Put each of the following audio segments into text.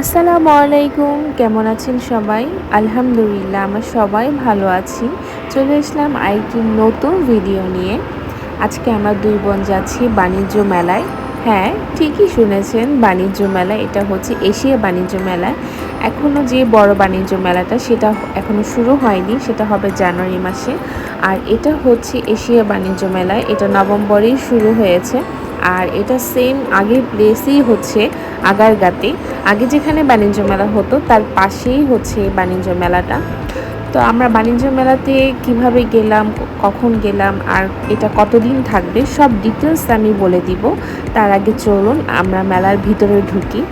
আসসালামু আলাইকুম। কেমন আছেন সবাই? আলহামদুলিল্লাহ, আমরা সবাই ভালো আছি। চলে আসলাম আরেকটি নতুন ভিডিও নিয়ে। আজকে আমরা দুই বোন যাচ্ছি বাণিজ্য মেলায়। হ্যাঁ ঠিকই শুনেছেন, বাণিজ্য মেলা এটা হচ্ছে এশিয়া বাণিজ্য মেলা এখনও যে বড় বাণিজ্য মেলাটা, সেটা এখনও শুরু হয়নি, সেটা হবে জানুয়ারি মাসে। আর এটা হচ্ছে এশিয়া বাণিজ্য মেলায়, এটা নভেম্বরেই শুরু হয়েছে। আর এটা সেম আগের প্লেসেই হচ্ছে আগারগাতে। আগে যেখানে বাণিজ্য মেলা হতো, তার পাশেই হচ্ছে বাণিজ্য মেলাটা। তো আমরা বাণিজ্য মেলাতে কীভাবে গেলাম কখন গেলাম, আর এটা কতদিন থাকবে, সব ডিটেলস আমি বলে দিব। তার আগে চলুন, আমরা মেলার ভিতরে ঢুকি।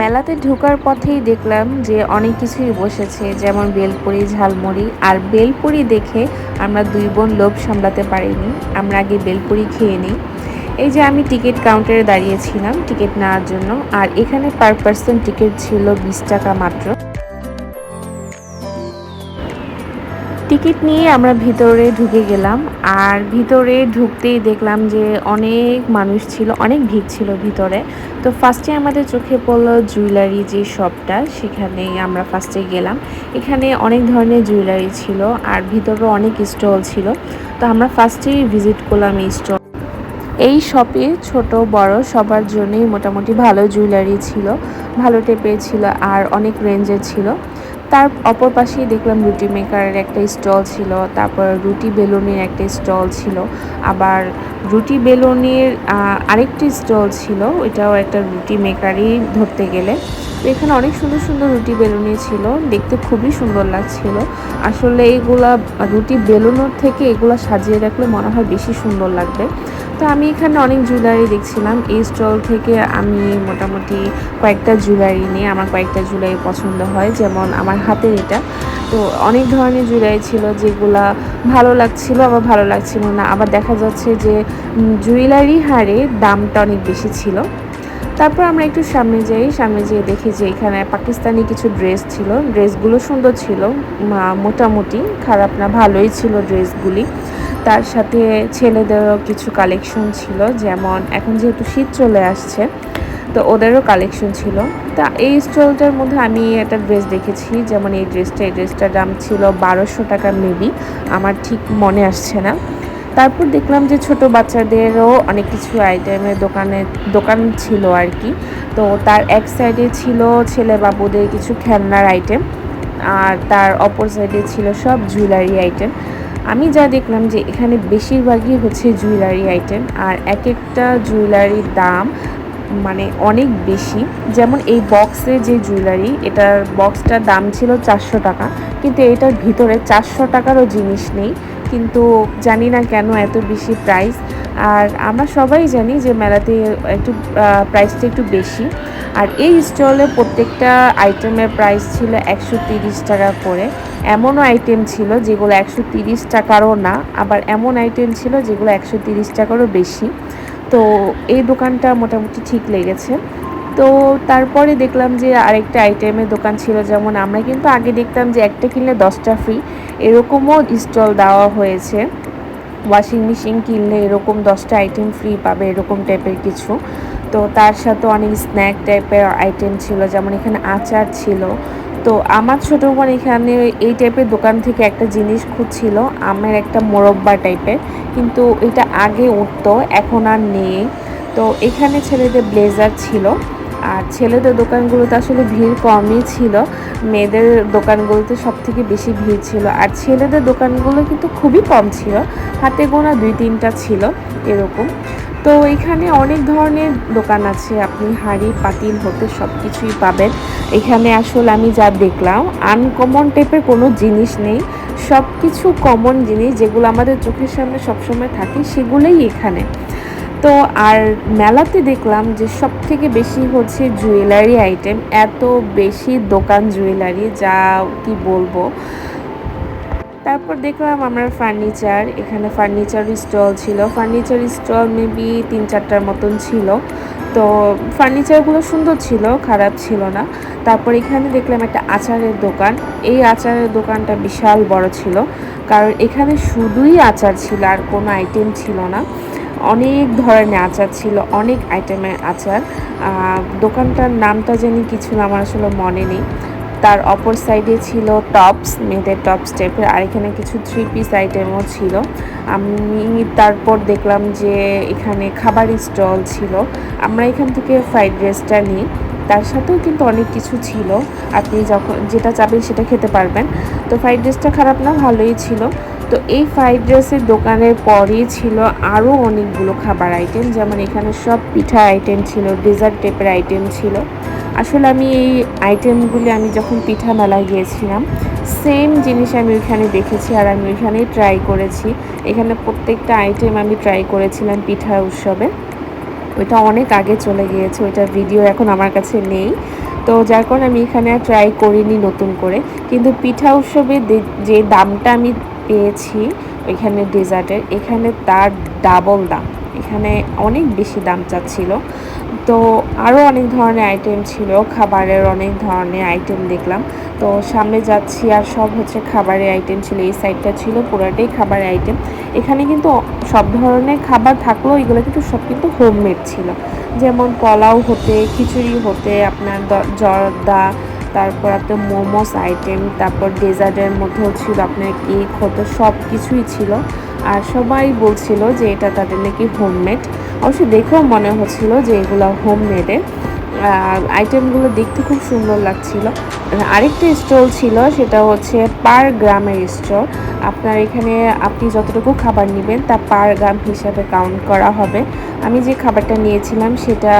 মেলাতে ঢুকার পথেই দেখলাম যে অনেক কিছুই বসেছে, যেমন বেলপুরি, ঝালমুড়ি। আর বেলপুরি দেখে আমরা দুই বোন লোভ সামলাতে পারিনি। আমরা আগে বেলপুরি খেয়ে নিই। এই যে আমি টিকিট কাউন্টারে দাঁড়িয়েছিলাম টিকিট নেওয়ার জন্য, আর এখানে পার পার্সন টিকিট ছিল বিশ টাকা মাত্র। টিকিট নিয়ে আমরা ভিতরে ঢুকে গেলাম, আর ভিতরে ঢুকতেই দেখলাম যে অনেক মানুষ ছিল, অনেক ভিড় ছিল ভিতরে। তো ফার্স্টে আমাদের চোখে পড়ল জুয়েলারি যে শপটা সেখানে আমরা ফার্স্টে গেলাম। এখানে অনেক ধরনের জুয়েলারি ছিল, আর ভিতরে অনেক স্টল ছিল। তো আমরা ফার্স্টেই ভিজিট করলাম এই স্টল এই শপে ছোট, বড় সবার জন্যই মোটামুটি ভালো জুয়েলারি ছিল, ভালো টেপের ছিল আর অনেক রেঞ্জের ছিল। তার অপর পাশেই দেখলাম রুটি মেকারের একটা স্টল ছিল, তারপর রুটি বেলুনের একটা স্টল ছিল, আবার রুটি বেলুনের আরেকটি স্টল ছিল, ওইটাও একটা রুটি মেকারই ধরতে গেলে। এখানে অনেক সুন্দর সুন্দর রুটি বেলুনি ছিল, দেখতে খুবই সুন্দর লাগছিল। আসলে এইগুলা রুটি বেলুনোর থেকে এগুলা সাজিয়ে রাখলে মনে হয় বেশি সুন্দর লাগবে। তো আমি এখানে অনেক জুয়েলারি দেখছিলাম, এই স্টল থেকে আমি মোটামুটি কয়েকটা জুয়েলারি নিয়ে, আমার কয়েকটা জুয়েলারি পছন্দ হয়, যেমন আমার হাতের এটা। তো অনেক ধরনের জুয়েলারি ছিল যেগুলা ভালো লাগছিল, আবার ভালো লাগছিল না। আবার দেখা যাচ্ছে যে জুয়েলারি হারে দামটা অনেক বেশি ছিল। তারপর আমরা একটু সামনে যাই, সামনে যেয়ে দেখি যে এখানে পাকিস্তানি কিছু ড্রেস ছিল। ড্রেসগুলো সুন্দর ছিল মোটামুটি খারাপ না, ভালোই ছিল ড্রেসগুলি তার সাথে ছেলেদেরও কিছু কালেকশন ছিল, যেমন এখন যেহেতু শীত চলে আসছে, তো ওদেরও কালেকশন ছিল। তা এই স্টলটার মধ্যে আমি একটা ড্রেস দেখেছি, যেমন এই ড্রেসটা এই ড্রেসটার দাম ছিল বারোশো টাকা মেবি আমার ঠিক মনে আসছে না। তারপর দেখলাম যে ছোট বাচ্চাদেরও অনেক কিছু আইটেমের দোকানে, দোকান ছিল আর কি। তো তার এক সাইডে ছিল ছেলে বাবুদের কিছু খেলনার আইটেম আর তার অপর সাইডে ছিল সব জুয়েলারি আইটেম আমি যা দেখলাম যে এখানে বেশিরভাগই হচ্ছে জুয়েলারি আইটেম আর এক একটা জুয়েলারির দাম মানে অনেক বেশি। যেমন এই বক্সে যে জুয়েলারি এটার বক্সটার দাম ছিল চারশো টাকা, কিন্তু এটার ভিতরে চারশো টাকারও জিনিস নেই। কিন্তু জানি না কেন এত বেশি প্রাইস আর আমরা সবাই জানি যে মেলাতে একটু প্রাইসটা একটু বেশি। আর এই স্টলে প্রত্যেকটা আইটেমের প্রাইস ছিল একশো টাকা করে। এমনও আইটেম ছিল যেগুলো একশো তিরিশ টাকারও না, আবার এমন আইটেম ছিল যেগুলো একশো তিরিশ টাকারও বেশি। তো এই দোকানটা মোটামুটি ঠিক লেগেছে। তো তারপরে দেখলাম যে আরেকটা আইটেমের দোকান ছিল, যেমন আমরা কিন্তু আগে দেখতাম যে একটা কিনলে দশটা ফ্রি এরকমও স্টল দেওয়া হয়েছে। ওয়াশিং মেশিন কিনলে এরকম দশটা আইটেম ফ্রি পাবে, এরকম টাইপের কিছু। তো তার সাথে অনেক স্ন্যাক টাইপের আইটেম ছিল, যেমন এখানে আচার ছিল। তো আমার ছোটো বোন এখানে এই টাইপের দোকান থেকে একটা জিনিস খুঁজছিল, আমের একটা মোরব্বা টাইপের কিন্তু এটা আগে উঠতো, এখন আর নেই। তো এখানে ছেলেদের ব্লেজার ছিল। আর ছেলেদের দোকানগুলোতে আসলে ভিড় কমই ছিল। মেয়েদের দোকানগুলোতে সব থেকে বেশি ভিড় ছিল। আর ছেলেদের দোকানগুলো কিন্তু খুবই কম ছিল। হাতে গোনা দুই তিনটা ছিল এরকম। তো এখানে অনেক ধরনের দোকান আছে। আপনি হাঁড়ি, পাতিল হতে সব কিছুই পাবেন। এখানে আসলে আমি যা দেখলাম আনকমন টাইপের কোনো জিনিস নেই। সব কিছু কমন জিনিস যেগুলো আমাদের চোখের সামনে সবসময় থাকে, সেগুলোই এখানে। তো আর মেলাতে দেখলাম যে সব থেকে বেশি হচ্ছে জুয়েলারি আইটেম, এত বেশি দোকান জুয়েলারি যা কি বলব। তারপর দেখলাম আমরা ফার্নিচার, এখানে ফার্নিচার স্টল ছিল। ফার্নিচার স্টল মেবি তিন চারটার মতন ছিল। তো ফার্নিচারগুলো সুন্দর ছিল, খারাপ ছিল না। তারপর এখানে দেখলাম একটা আচারের দোকান। এই আচারের দোকানটা বিশাল বড় ছিল। কারণ এখানে শুধুই আচার ছিল আর কোনো আইটেম ছিল না। অনেক ধরনের আচার ছিল, অনেক আইটেমের আচার। দোকানটার নামটা জানি কিছু আমার আসলে মনে নেই। তার অপর সাইডে ছিল টপস মেয়েদের টপস টাইপের আর এখানে কিছু থ্রি পিস আইটেমও ছিল। আমি তারপর দেখলাম যে এখানে খাবার স্টল ছিল। আমরা এখান থেকে ফ্রাইড রাইসটা নিই। তার সাথেও কিন্তু অনেক কিছু ছিল। আপনি যখন যেটা চাবেন সেটা খেতে পারবেন। তো ফ্রাইড রাইসটা খারাপ না, ভালোই ছিল। তো এই ফ্রাইড রাইসের দোকানের পরেই ছিল আরও অনেকগুলো খাবার আইটেম যেমন এখানে সব পিঠা আইটেম ছিল ডেজার্ট টাইপের আইটেম ছিল। আসলে আমি এই আইটেমগুলি আমি যখন পিঠা মেলায় গিয়েছিলাম সেম জিনিস আমি ওইখানে দেখেছি আর আমি ওইখানেই ট্রাই করেছি। এখানে প্রত্যেকটা আইটেম আমি ট্রাই করেছিলাম পিঠা উৎসবে। ওইটা অনেক আগে চলে গিয়েছে ওইটার ভিডিও এখন আমার কাছে নেই। তো যার কারণে আমি এখানে আর ট্রাই করিনি নতুন করে। কিন্তু পিঠা উৎসবে যে দামটা আমি পেয়েছি ওইখানে ডেজার্টের। এখানে তার ডাবল দাম। এখানে অনেক বেশি দাম চাচ্ছিল। তো আরও অনেক ধরনের আইটেম ছিল, খাবারের অনেক ধরনের আইটেম দেখলাম। তো সামনে যাচ্ছি আর সব হচ্ছে খাবারের আইটেম ছিল, এই সাইডটা ছিল, পুরোটাই খাবারের আইটেম এখানে কিন্তু সব ধরনের খাবার থাকলেও এগুলো কিন্তু সব কিন্তু হোমমেড ছিল। যেমন পোলাও হতে, খিচুড়ি হতে, আপনার জর্দা তারপর আপনার মোমোস আইটেম, তারপর ডেজার্টের মধ্যেও ছিল আপনার কেক, হতো, সব কিছুই ছিল। আর সবাই বলছিল যে এটা তাদের নাকি হোমমেড অবশ্য দেখেও মনে হচ্ছিল যে এগুলো হোমমেডের আইটেমগুলো দেখতে খুব সুন্দর লাগছিল। আরেকটা স্টল ছিল, সেটা হচ্ছে পার গ্রামের স্টল। আপনার এখানে আপনি যতটুকু খাবার নেবেন তা পার গ্রাম হিসাবে কাউন্ট করা হবে। আমি যে খাবারটা নিয়েছিলাম, সেটা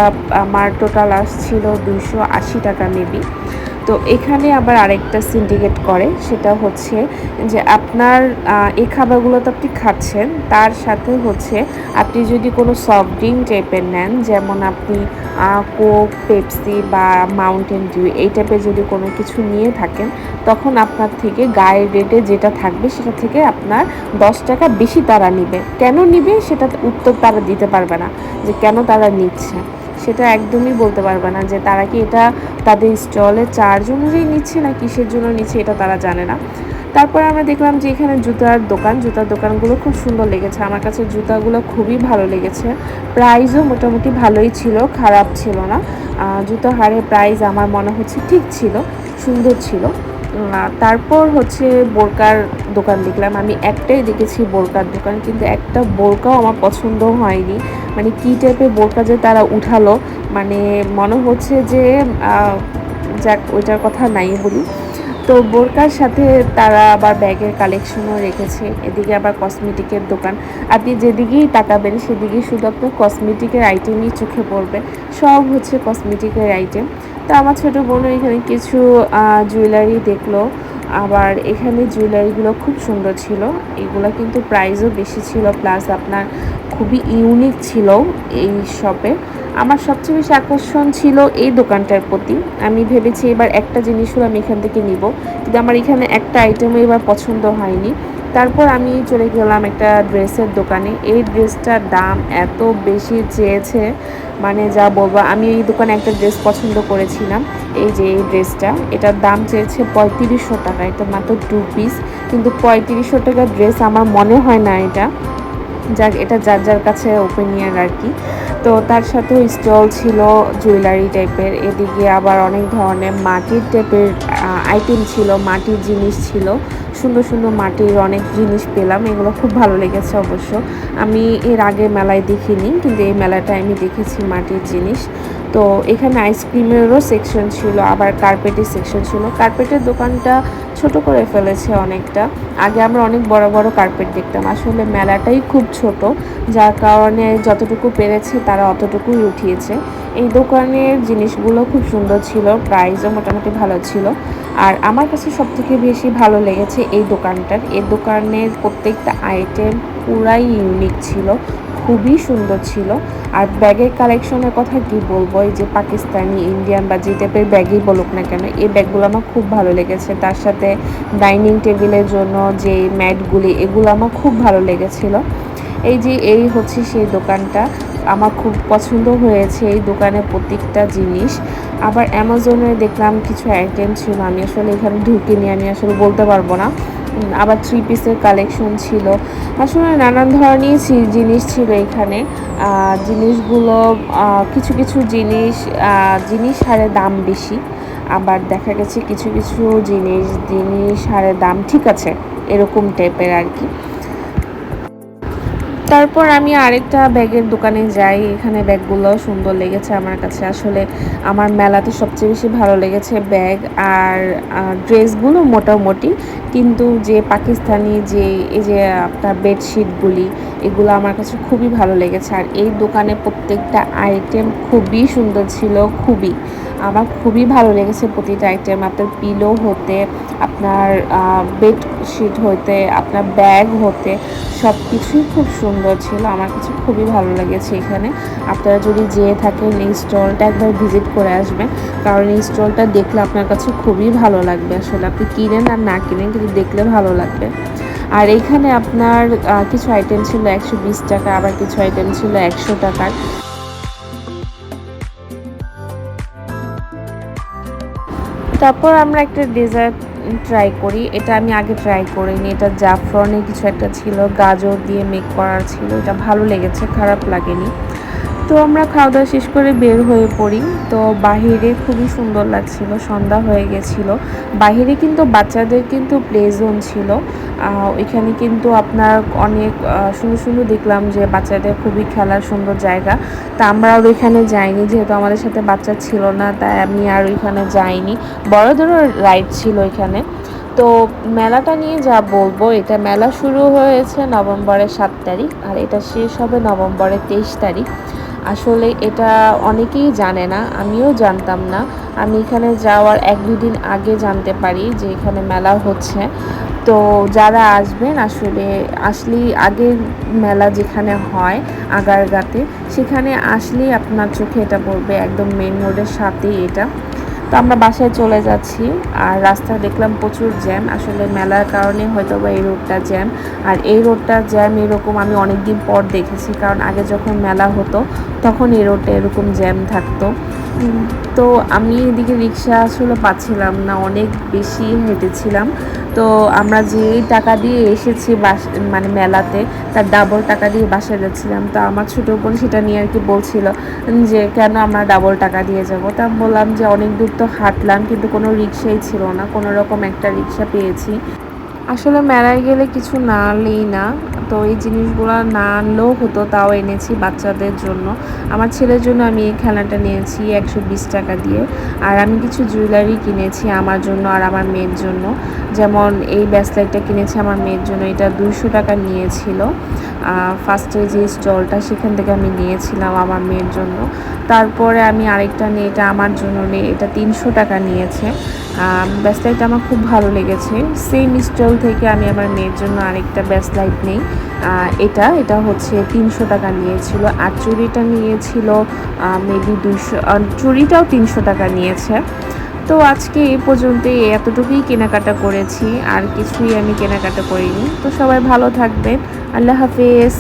আমার টোটাল আসছিল দুশো আশি টাকা মেবি তো এখানে আবার আরেকটা সিন্ডিকেট করে, সেটা হচ্ছে যে আপনার এই খাবারগুলো তো আপনি খাচ্ছেন, তার সাথে হচ্ছে আপনি যদি কোনো সফট ড্রিঙ্ক টাইপের নেন, যেমন আপনি কোক পেপসি বা মাউন্টেন ডিউ এই টাইপের যদি কোনো কিছু নিয়ে থাকেন, তখন আপনার থেকে গায়ের রেটে যেটা থাকবে, সেটা থেকে আপনার দশ টাকা বেশি তারা নিবে। কেন নিবে? সেটা উত্তর তারা দিতে পারবে না, যে কেন তারা নিচ্ছে। সেটা একদমই বলতে পারবে না যে তারা কি এটা তাদের স্টলে চার্জ অনুযায়ী নিচ্ছে না কিসের জন্য নিচ্ছে এটা তারা জানে না। তারপর আমরা দেখলাম যে এখানে জুতার দোকান, জুতার দোকানগুলো খুব সুন্দর লেগেছে। আমার কাছে জুতাগুলো খুবই ভালো লেগেছে। প্রাইসও মোটামুটি ভালোই ছিল, খারাপ ছিল না। জুতো হারের প্রাইস আমার মনে হচ্ছে ঠিক ছিল, সুন্দর ছিল। তারপর হচ্ছে বোরকার দোকান দেখলাম। আমি একটাই দেখেছি বোরকার দোকান, কিন্তু একটা বোরকাও আমার পছন্দ হয়নি। মানে কী টাইপের বোরকা যে তারা উঠালো মানে মনে হচ্ছে যে যাক ওইটার কথা নাই বলি। তো বোরকার সাথে তারা আবার ব্যাগের কালেকশনও রেখেছে। এদিকে আবার কসমেটিকের দোকান। আপনি যেদিকেই তাকাবেন, সেদিকেই শুধু আপনার কসমেটিকের আইটেমই চোখে পড়বে। সব হচ্ছে কসমেটিকের আইটেম তো আমার ছোটো বোনও এখানে কিছু জুয়েলারি দেখল। আবার এখানে জুয়েলারিগুলো খুব সুন্দর ছিল। এগুলো কিন্তু প্রাইসও বেশি ছিল, প্লাস আপনার খুবই ইউনিক ছিল এই শপে। আমার সবচেয়ে বেশি আকর্ষণ ছিল এই দোকানটার প্রতি। আমি ভেবেছি এবার একটা জিনিসও আমি এখান থেকে নিব। কিন্তু আমার এখানে একটা আইটেমও এবার পছন্দ হয়নি। তারপর আমি চলে গেলাম একটা ড্রেসের দোকানে। এই ড্রেসটার দাম এত বেশি চেয়েছে মানে যা বলব, আমি এই দোকানে একটা ড্রেস পছন্দ করেছিলাম, এই যে এই ড্রেসটা এটার দাম চেয়েছে পঁয়ত্রিশশো টাকা, এটা মাত্র টু পিস কিন্তু পঁয়ত্রিশশো টাকার ড্রেস আমার মনে হয় না এটা। যাক, এটা যার যার কাছে ওপিনিয়ন আর কি। তো তার সাথেও স্টল ছিল জুয়েলারি টাইপের। এদিকে আবার অনেক ধরনের মাটির টাইপের আইটেম ছিল, মাটির জিনিস ছিল। সুন্দর সুন্দর মাটির অনেক জিনিস পেলাম, এগুলো খুব ভালো লেগেছে অবশ্য। আমি এর আগে মেলায় দেখিনি, কিন্তু এই মেলাটায় আমি দেখেছি মাটির জিনিস। তো এখানে আইসক্রিমেরও সেকশন ছিল, আবার কার্পেটের সেকশন ছিল। কার্পেটের দোকানটা ছোট করে ফেলেছে অনেকটা। আগে আমরা অনেক বড় বড় কার্পেট দেখতাম। আসলে মেলাটাই খুব ছোট, যার কারণে যতটুকু পেরেছে তারা অতটুকুই উঠিয়েছে। এই দোকানের জিনিসগুলো খুব সুন্দর ছিল প্রাইসও মোটামুটি ভালো ছিল। আর আমার কাছে সবথেকে বেশি ভালো লেগেছে এই দোকানটার। এই দোকানের প্রত্যেকটা আইটেম পুরাই ইউনিক ছিল। খুবই সুন্দর ছিল। আর ব্যাগের কালেকশনের কথা কি বলব, এই যে পাকিস্তানি ইন্ডিয়ান বা যে টাইপের ব্যাগই বলুক না কেন, এই ব্যাগগুলো আমার খুব ভালো লেগেছে। তার সাথে ডাইনিং টেবিলের জন্য যে ম্যাটগুলি এগুলো আমার খুব ভালো লেগেছিল। এই যে এই হচ্ছে সেই দোকানটা, আমার খুব পছন্দ হয়েছে এই দোকানে প্রত্যেকটা জিনিস। আবার অ্যামাজনে দেখলাম কিছু আইটেম ছিল, আমি আসলে এখানে ঢুকিনি, আমি আসলে বলতে পারব না। আবার থ্রি পিসের কালেকশন ছিল। আসলে নানান ধরনের জিনিস ছিল এখানে। জিনিসগুলো কিছু কিছু জিনিস জিনিস হারে দাম বেশি। আবার দেখা গেছে কিছু কিছু জিনিস জিনিস হারে দাম ঠিক আছে, এরকম টাইপের আর কি। তারপর আমি আরেকটা ব্যাগের দোকানে যাই। এখানে ব্যাগগুলো সুন্দর লেগেছে আমার কাছে। আসলে আমার মেলাতে সবচেয়ে বেশি ভালো লেগেছে ব্যাগ আর ড্রেসগুলো মোটামুটি। কিন্তু যে পাকিস্তানি যে, এই যে আপনার বেডশিটগুলি এগুলো আমার কাছে খুবই ভালো লেগেছে। আর এই দোকানে প্রত্যেকটা আইটেম খুবই সুন্দর ছিল, খুবই। আমার খুবই ভালো লেগেছে প্রতিটা আইটেম আপনার পিলো হতে, আপনার বেডশিট হতে, আপনার ব্যাগ হতে সব কিছুই খুব সুন্দর ছিল। আমার কাছে খুবই ভালো লেগেছে এখানে। আপনারা যদি যেয়ে থাকেন এই স্টলটা একবার ভিজিট করে আসবেন। কারণ এই স্টলটা দেখলে আপনার কাছে খুবই ভালো লাগবে। আসলে আপনি কিনেন আর না কিনেন কিন্তু দেখলে ভালো লাগবে। আর এইখানে আপনার কিছু আইটেম ছিল একশো বিশ টাকা, আবার কিছু আইটেম ছিল একশো টাকার। তারপর আমরা একটা ডেজার্ট ট্রাই করি। এটা আমি আগে ট্রাই করিনি। এটা জাফরনে কিছু একটা ছিল, গাজর দিয়ে মেক করার ছিল। এটা ভালো লেগেছে, খারাপ লাগেনি। তো আমরা খাওয়া দাওয়া শেষ করে বের হয়ে পড়ি। তো বাহিরে খুবই সুন্দর লাগছিল, সন্ধ্যা হয়ে গেছিল। বাহিরে কিন্তু বাচ্চাদের কিন্তু প্লে জোন ছিল। ওইখানে কিন্তু আপনার অনেক সুন্দর সুন্দর দেখলাম যে বাচ্চাদের খুবই খেলার সুন্দর জায়গা। তা আমরা আর ওইখানে যাইনি, যেহেতু আমাদের সাথে বাচ্চা ছিল না, তাই আমি আর ওইখানে যাইনি। বড়দেরও রাইড ছিল ওইখানে। তো মেলাটা নিয়ে যা বলব, এটা মেলা শুরু হয়েছে নভেম্বরের সাত তারিখ, আর এটা শেষ হবে নভেম্বরের তেইশ তারিখ। আসলে এটা অনেকেই জানে না, আমিও জানতাম না। আমি এখানে যাওয়ার এক দুদিন আগে জানতে পারি যে এখানে মেলা হচ্ছে। তো যারা আসবেন, আসলে আসলেই আগে মেলা যেখানে হয়, আগারগাতে, সেখানে আসলেই আপনার চোখে এটা পড়বে, একদম মেন রোডের সাথেই এটা। তো আমরা বাসায় চলে যাচ্ছি আর রাস্তা দেখলাম প্রচুর জ্যাম। আসলে মেলার কারণে হয়তো বা এই রোডটা জ্যাম। আর এই রোডটা জ্যাম এরকম আমি অনেক দিন পর দেখেছি, কারণ আগে যখন মেলা হতো তখন এই রোডটা এরকম জ্যাম থাকতো। তো আমি এদিকে রিক্সা আসলে পাচ্ছিলাম না, অনেক বেশি হেঁটেছিলাম। তো আমরা যে টাকা দিয়ে এসেছি বাস মানে মেলাতে, তার ডাবল টাকা দিয়ে বাসায় যাচ্ছিলাম। তো আমার ছোটো বোন সেটা নিয়ে আর কি বলছিল যে, কেন আমরা ডাবল টাকা দিয়ে যাব? তা বললাম যে, অনেক দূর তো হাঁটলাম, কিন্তু কোনো রিক্সাই ছিল না, কোনো রকম একটা রিক্সা পেয়েছি। আসলে মেলায় গেলে কিছু না আনলেই না। তো এই জিনিসগুলো না আনলেও হতো, তাও এনেছি বাচ্চাদের জন্য। আমার ছেলের জন্য আমি এই খেলনাটা নিয়েছি একশো বিশ টাকা দিয়ে। আর আমি কিছু জুয়েলারি কিনেছি আমার জন্য আর আমার মেয়ের জন্য। যেমন এই ব্যাসলাইটটা কিনেছি আমার মেয়ের জন্য, এটা দুইশো টাকা নিয়েছিল। ফার্স্টে যে স্টলটা সেখান থেকে আমি নিয়েছিলাম আমার মেয়ের জন্য। তারপরে আমি আরেকটা নিয়ে, এটা আমার জন্য নিয়ে, এটা তিনশো টাকা নিয়েছে। ব্যাসলাইট আমার খুব ভালো লেগেছে। সেম স্টল থেকে আমি আমার মেয়ের জন্য আরেকটা ব্যাসলাইট নেই। এটা এটা হচ্ছে তিনশো টাকা নিয়েছিল। আর চুরিটা নিয়েছিল মেবি দুশো চুরিটাও তিনশো টাকা নিয়েছে। তো আজকে এই পর্যন্ত এতটুকুই কেনাকাটা করেছি। আর কিছুই আমি কেনাকাটা করিনি। তো সবাই ভালো থাকবেন। আল্লাহ হাফেজ।